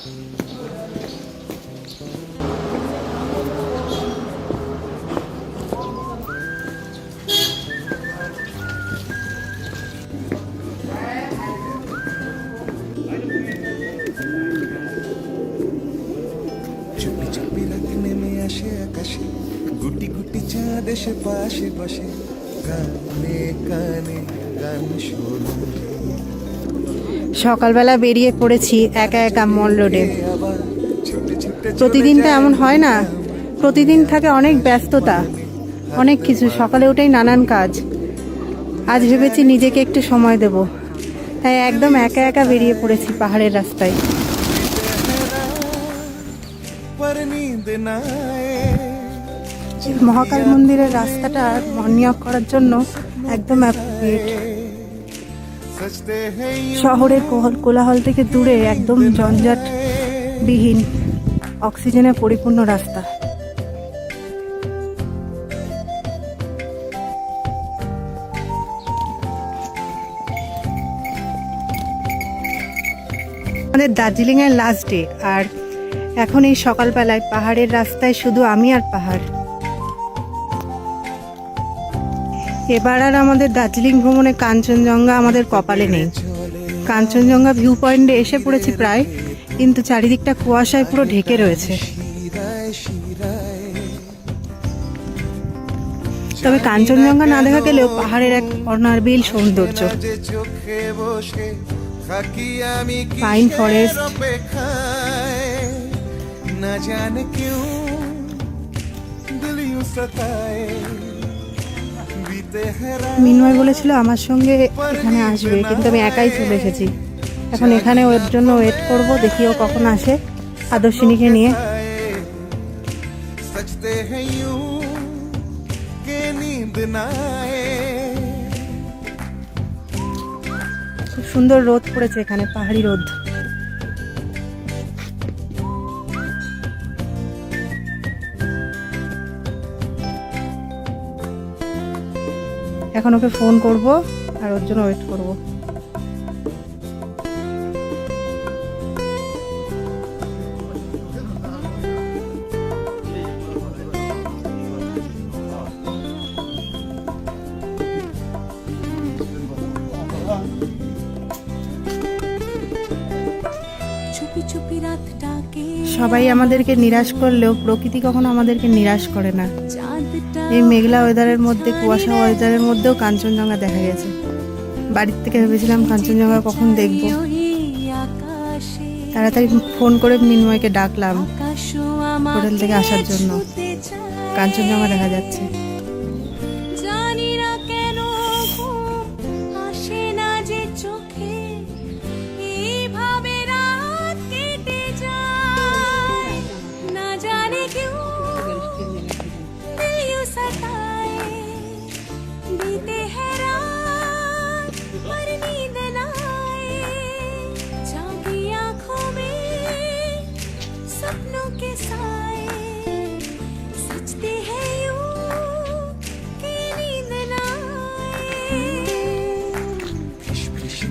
চুপি চুপি রাত নেমে আসে আকাশে। গুটি গুটি চাঁদ এসে পাশে পাশে কানে কানে গান শোনা সকালবেলা বেরিয়ে পড়েছি একা একা মল রোডে। প্রতিদিনটা এমন হয় না, প্রতিদিন থাকে অনেক ব্যস্ততা, অনেক কিছু, সকালে উঠেই নানান কাজ। আজ ভেবেছি নিজেকে একটু সময় দেব, তাই একদম একা একা বেরিয়ে পড়েছি পাহাড়ের রাস্তায়। মহাকাল মন্দিরের রাস্তাটা মনিয়োগ করার জন্য একদম অ্যাপ্রোপ্রিয়েট শহরের কোলাহল থেকে দূরে একদম জঞ্জাট বিহীন অক্সিজেনে পরিপূর্ণ রাস্তা। আমাদের দার্জিলিংয়ের লাস্ট ডে আর এখন এই সকালবেলায় পাহাড়ের রাস্তায় শুধু আমি আর পাহাড়। এবার আর আমাদের দার্জিলিং ভ্রমণে কাঞ্চনজঙ্ঘা আমাদের কপালে নেই। কাঞ্চনজঙ্ঘা ভিউ পয়েন্টে এসে পড়েছি প্রায়, কিন্তু চারিদিকটা কুয়াশায় পুরো ঢেকে রয়েছে। তবে কাঞ্চনজঙ্ঘা না দেখা গেলেও পাহাড়ের এক অনারবিল সৌন্দর্য। পাইন ফরেস্ট না জানে কেউ সতায় মিনময় বলেছিল আমার সঙ্গে এখানে আসবে কিন্তু আমি একাই চলে এসেছি। এখন এখানে ওর জন্য ওয়েট করব দেখি ও কখন আসে আদর্শিনীকে নিয়ে। খুব সুন্দর রোদ পড়েছে এখানে পাহাড়ি রোদ। এখন ওকে ফোন করব আর ওর জন্য ওয়েট করব। সবাই আমাদেরকে নিরাশ করলেও প্রকৃতি কখনো আমাদেরকে নিরাশ করে না। এই মেঘলা ওয়েদারের মধ্যে কুয়াশা ওয়েদারের মধ্যেও কাঞ্চনজঙ্ঘা দেখা গেছে। বাড়ির থেকে ভেবেছিলাম কাঞ্চনজঙ্ঘা কখন দেখব। তাড়াতাড়ি ফোন করে মিনময়কে ডাকলাম হোটেল থেকে আসার জন্য। কাঞ্চনজঙ্ঘা দেখা যাচ্ছে।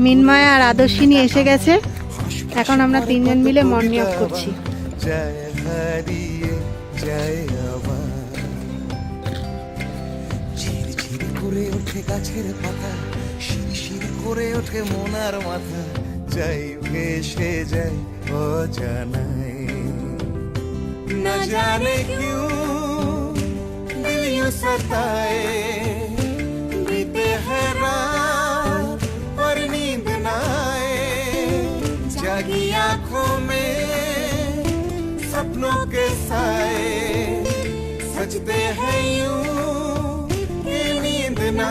মিনময় আর আদর্শিনী এসে গেছে এখন আমরা তিনজন মিলে মর্নিং ওয়াক করছি যায় হারিয়ে যায় আবার ঝিরঝির করে ওঠে গাছের পাতা শিরশির করে ওঠে মোনার মাথা যাই ভেসে যায় অজানায় না জানে क्यों दिल यूं सताए में सपनों के साए सजते हैं यूँ नींद ना